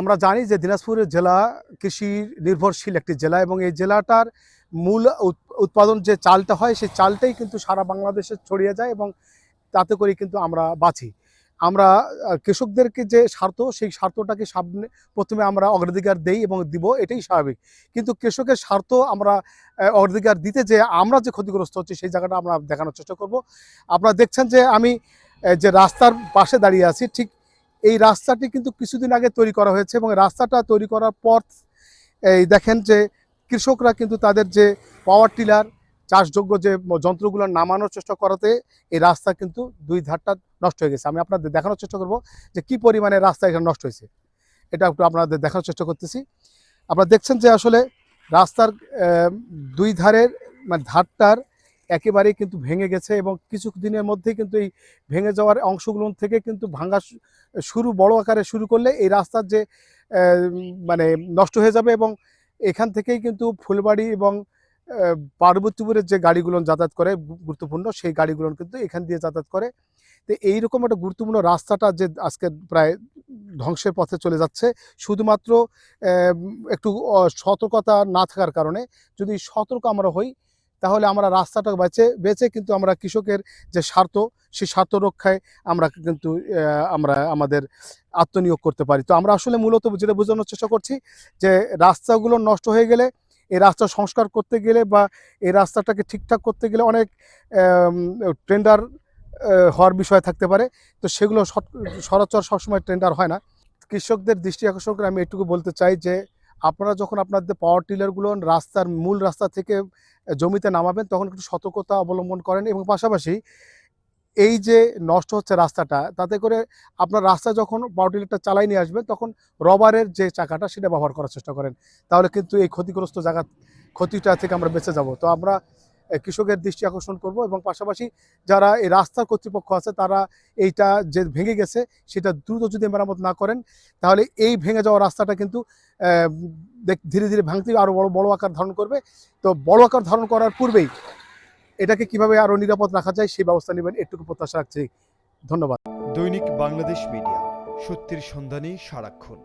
আমরা জানি যে দিনাজপুরের জেলা কৃষি নির্ভরশীল একটি জেলা এবং এই জেলাটার মূল উৎ- উৎপাদন যে চালটা হয়, সেই চালটাই কিন্তু সারা বাংলাদেশে ছড়িয়ে যায় এবং তাতে করে কিন্তু আমরা বাঁচি। আমরা কৃষকদেরকে যে স্বার্থ, সেই স্বার্থটাকে সামনে, প্রথমে আমরা অগ্রাধিকার দেই এবং দিব, এটাই স্বাভাবিক। কিন্তু কৃষকের স্বার্থ আমরা অগ্রাধিকার দিতে যে আমরা যে ক্ষতিগ্রস্ত হচ্ছি, সেই জায়গাটা আমরা দেখানোর চেষ্টা করব। আপনারা দেখছেন যে আমি যে রাস্তার পাশে দাঁড়িয়ে আছি, ঠিক এই রাস্তাটি কিন্তু কিছুদিন আগে তৈরি করা হয়েছে এবং রাস্তাটা তৈরি করার পর, এই দেখেন যে কৃষকরা কিন্তু তাদের যে পাওয়ার টিলার চাষযোগ্য যে যন্ত্রগুলো নামানোর চেষ্টা করাতে এই রাস্তা কিন্তু দুই ধারটা নষ্ট হয়ে গেছে। আমি আপনাদের দেখানোর চেষ্টা করব যে কি পরিমাণে রাস্তা এখানে নষ্ট হয়েছে। এটা একটু আপনাদের দেখানোর চেষ্টা করতেছি। আপনারা দেখছেন যে আসলে রাস্তার দুই ধারের মানে ধারটার একেবারেই কিন্তু ভেঙে গেছে এবং কিছু দিনের মধ্যেই কিন্তু এই ভেঙে যাওয়ার অংশগুলো থেকে কিন্তু ভাঙা শুরু, বড় আকারে শুরু করলে এই রাস্তার যে মানে নষ্ট হয়ে যাবে এবং এখান থেকেই কিন্তু ফুলবাড়ি এবং পার্বতীপুরের যে গাড়িগুলো যাতায়াত করে গুরুত্বপূর্ণ, সেই গাড়িগুলো কিন্তু এখান দিয়ে যাতায়াত করে। তো এইরকম একটা গুরুত্বপূর্ণ রাস্তাটা যে আজকে প্রায় ধ্বংসের পথে চলে যাচ্ছে, শুধুমাত্র একটু সতর্কতা না থাকার কারণে যদি সতর্ক আমরা হই তাহলে আমরা রাস্তাটা বেঁচে বেঁচে কিন্তু আমরা কৃষকের যে স্বার্থ, সেই স্বার্থ রক্ষায় আমরা কিন্তু আমরা আমাদের আত্মনিয়োগ করতে পারি। তো আমরা আসলে মূলত যেটা বোঝানোর চেষ্টা করছি যে রাস্তাগুলো নষ্ট হয়ে গেলে, এই রাস্তা সংস্কার করতে গেলে বা এই রাস্তাটাকে ঠিকঠাক করতে গেলে অনেক টেন্ডার হওয়ার বিষয় থাকতে পারে। তো সেগুলো সরাচর সবসময় টেন্ডার হয় না। কৃষকদের দৃষ্টি আকর্ষণ করে আমি এটুকু বলতে চাই যে, আপনারা যখন আপনাদের পাওয়ার টিলারগুলো রাস্তার মূল রাস্তা থেকে জমিতে নামাবেন, তখন একটু সতর্কতা অবলম্বন করেন এবং পাশাপাশি এই যে নষ্ট হচ্ছে রাস্তাটা, তাতে করে আপনার রাস্তা যখন পাউটিলেটটা চালাই নিয়ে আসবেন, তখন রবারের যে চাকাটা সেটা ব্যবহার করার চেষ্টা করেন। তাহলে কিন্তু এই ক্ষতিগ্রস্ত জায়গা, ক্ষতিটা থেকে আমরা বেঁচে যাব। তো আমরা কৃষকের দৃষ্টি আকর্ষণ করব এবং পাশাপাশি যারা এই রাস্তার কর্তৃপক্ষ আছে, তারা এইটা যে ভেঙে গেছে, সেটা দ্রুত যদি মেরামত না করেন, তাহলে এই ভেঙে যাওয়া রাস্তাটা কিন্তু ধীরে ধীরে ভাঙতে আরও বড় বড় আকার ধারণ করবে। তো বড় আকার ধারণ করার পূর্বেই এটাকে কীভাবে আরও নিরাপদ রাখা যায়, সেই ব্যবস্থা নেবেন, এটুকু প্রত্যাশা রাখছি। ধন্যবাদ। দৈনিক বাংলাদেশ মিডিয়া, সত্যের সন্ধানে সারাক্ষণ।